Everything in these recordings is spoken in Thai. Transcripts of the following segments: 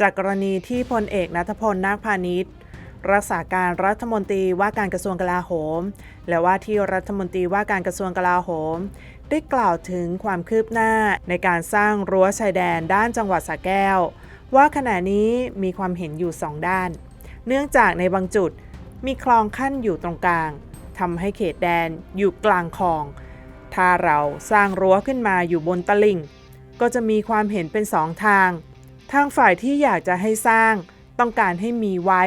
จากกรณีที่พลเอกนัทพลนาคพาณิชย์ รักษาการรัฐมนตรีว่าการกระทรวงกลาโหม และว่าที่รัฐมนตรีว่าการกระทรวงกลาโหม ได้กล่าวถึงความคืบหน้าในการสร้างรั้วชายแดนด้านจังหวัดสระแก้ว ว่าขณะนี้มีความเห็นอยู่สองด้าน เนื่องจากในบางจุดมีคลองขั้นอยู่ตรงกลางทำให้เขตแดนอยู่กลางคลอง ถ้าเราสร้างรั้วขึ้นมาอยู่บนตลิ่ง ก็จะมีความเห็นเป็นสองทาง ทางฝ่ายที่อยากจะให้สร้างต้องการให้มีไว้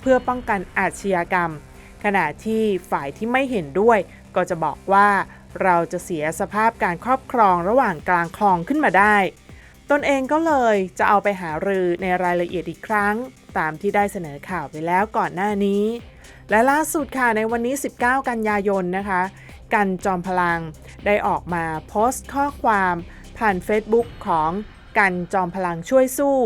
เพื่อป้องกันอาชญากรรม ขณะที่ฝ่ายที่ไม่เห็นด้วย ก็จะบอกว่าเราจะเสียสภาพการครอบครองระหว่างกลางคลองขึ้นมาได้ ตนเองก็เลยจะเอาไปหารือในรายละเอียดอีกครั้ง ตามที่ได้เสนอข่าวไปแล้วก่อนหน้านี้ และล่าสุดค่ะในวันนี้ 19 กันยายนนะคะ กันจอมพลังได้ออกมาโพสต์ข้อความผ่าน Facebook ของ กันจอมพลังช่วยสู้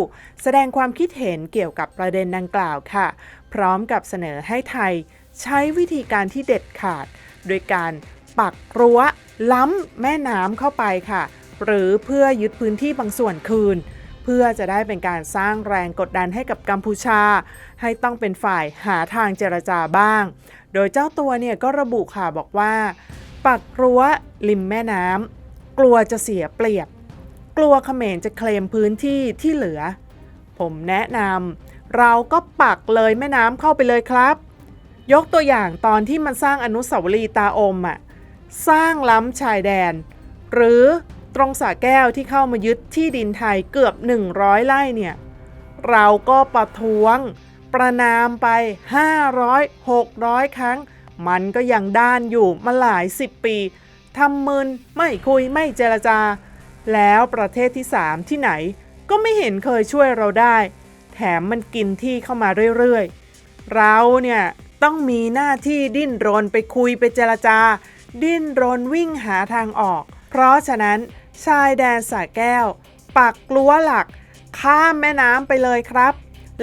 แสดงความคิดเห็นเกี่ยวกับประเด็นดังกล่าวค่ะ พร้อมกับเสนอให้ไทยใช้วิธีการที่เด็ดขาด โดยการปักรั้วล้ำแม่น้ำเข้าไปค่ะ หรือเพื่อยึดพื้นที่บางส่วนคืน เพื่อจะได้เป็นการสร้างแรงกดดันให้กับกัมพูชา ให้ต้องเป็นฝ่ายหาทางเจรจาบ้าง โดยเจ้าตัวเนี่ยก็ระบุค่ะบอกว่า ปักรั้วริมแม่น้ำกลัวจะเสียเปรียบ กลัวเขมรจะเคลมพื้นที่ที่เหลือ ผมแนะนำเราก็ปักเลยแม่น้ำเข้าไปเลยครับ ยกตัวอย่างตอนที่มันสร้างอนุสาวรีย์ตาอมอะสร้างล้ำชายแดน หรือตรงสระแก้วที่เข้ามายึดที่ดินไทยเกือบ 100 ไร่เนี่ย เราก็ประท้วง ประนามไป 500 600 ครั้ง มันก็ยังด้านอยู่มาหลายสิบปีทำมึนไม่คุยไม่เจรจา แล้วประเทศที่ 3 ที่ไหนก็ไม่เห็นเคยช่วยเราได้ แถมมันกินที่เข้ามาเรื่อยๆ เราเนี่ยต้องมีหน้าที่ดิ้นรนไปคุยไปเจรจา ดิ้นรนวิ่งหาทางออก เพราะฉะนั้นชายแดนสระแก้ว ปักกลัวหลัก ข้ามแม่น้ำไปเลยครับ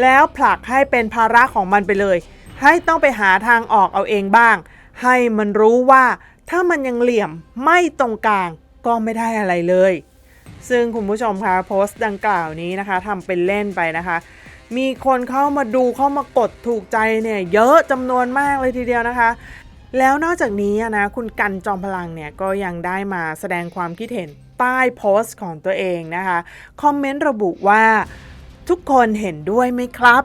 แล้วผลักให้เป็นภาระของมันไปเลย ให้ต้องไปหาทางออกเอาเองบ้าง ให้มันรู้ว่าถ้ามันยังเหลี่ยมไม่ตรงกลาง ก็ไม่ได้อะไรเลย ซึ่งคุณผู้ชมคะโพสต์ดังกล่าวนี้นะคะทำเป็นเล่นไปนะคะ มีคนเข้ามาดูเข้ามากดถูกใจเนี่ยเยอะจำนวนมากเลยทีเดียวนะคะ แล้วนอกจากนี้นะคุณกันจอมพลังเนี่ยก็ยังได้มาแสดงความคิดเห็นใต้โพสต์ของตัวเองนะคะ คอมเมนต์ระบุว่าทุกคนเห็นด้วยไหมครับ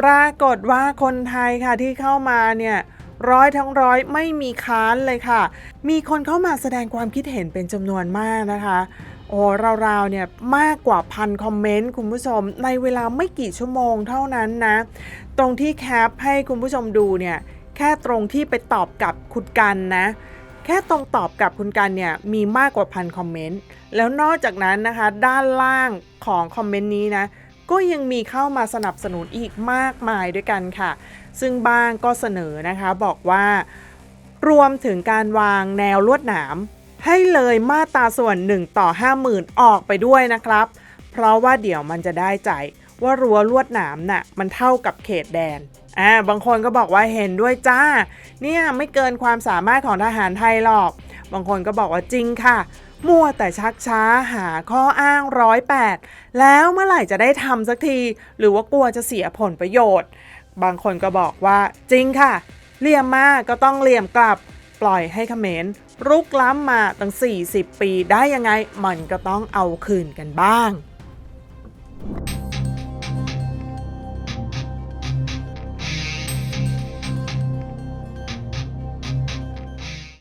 ปรากฏว่าคนไทยค่ะที่เข้ามาเนี่ย ร้อยทั้งร้อยไม่มีค้านเลยค่ะ มีคนเข้ามาแสดงความคิดเห็นเป็นจำนวนมากนะคะโอ้ราวๆเนี่ยมากกว่าพันคอมเมนต์คุณผู้ชม ในเวลาไม่กี่ชั่วโมงเท่านั้นนะ ตรงที่แคปให้คุณผู้ชมดูเนี่ยแค่ตรงที่ไปตอบกับคุณกันนะ แค่ตรงตอบกับคุณกันเนี่ยมีมากกว่าพันคอมเมนต์แล้วนอกจากนั้นนะคะ ด้านล่างของคอมเมนต์นี้นะ ก็ยังมีเข้ามาสนับสนุนอีกมากมายด้วยกันค่ะ ซึ่งบ้างก็เสนอนะคะบอกว่า รวมถึงการวางแนวลวดหนามให้เลยมาตราส่วน 1 ต่อ 50,000 ออกไปด้วยนะครับ เพราะว่าเดี๋ยวมันจะได้ใจว่ารั้วลวดหนามน่ะมันเท่ากับเขตแดนอ่าบางคนก็บอกว่าเห็นด้วยจ้า เนี่ยไม่เกินความสามารถของทหารไทยหรอก บางคนก็บอกว่าจริงค่ะ มัวแต่ชักช้าหาข้ออ้างร้อยแปดแล้วเมื่อไหร่จะได้ทำสักที หรือว่ากลัวจะเสียผลประโยชน์ บางคนก็บอกว่าจริงค่ะเลี่ยมมากก็ต้องเลี่ยมกลับ ปล่อยให้เขมรรุกล้ำมาตั้ง 40 ปีได้ยังไง มันก็ต้องเอาคืนกันบ้าง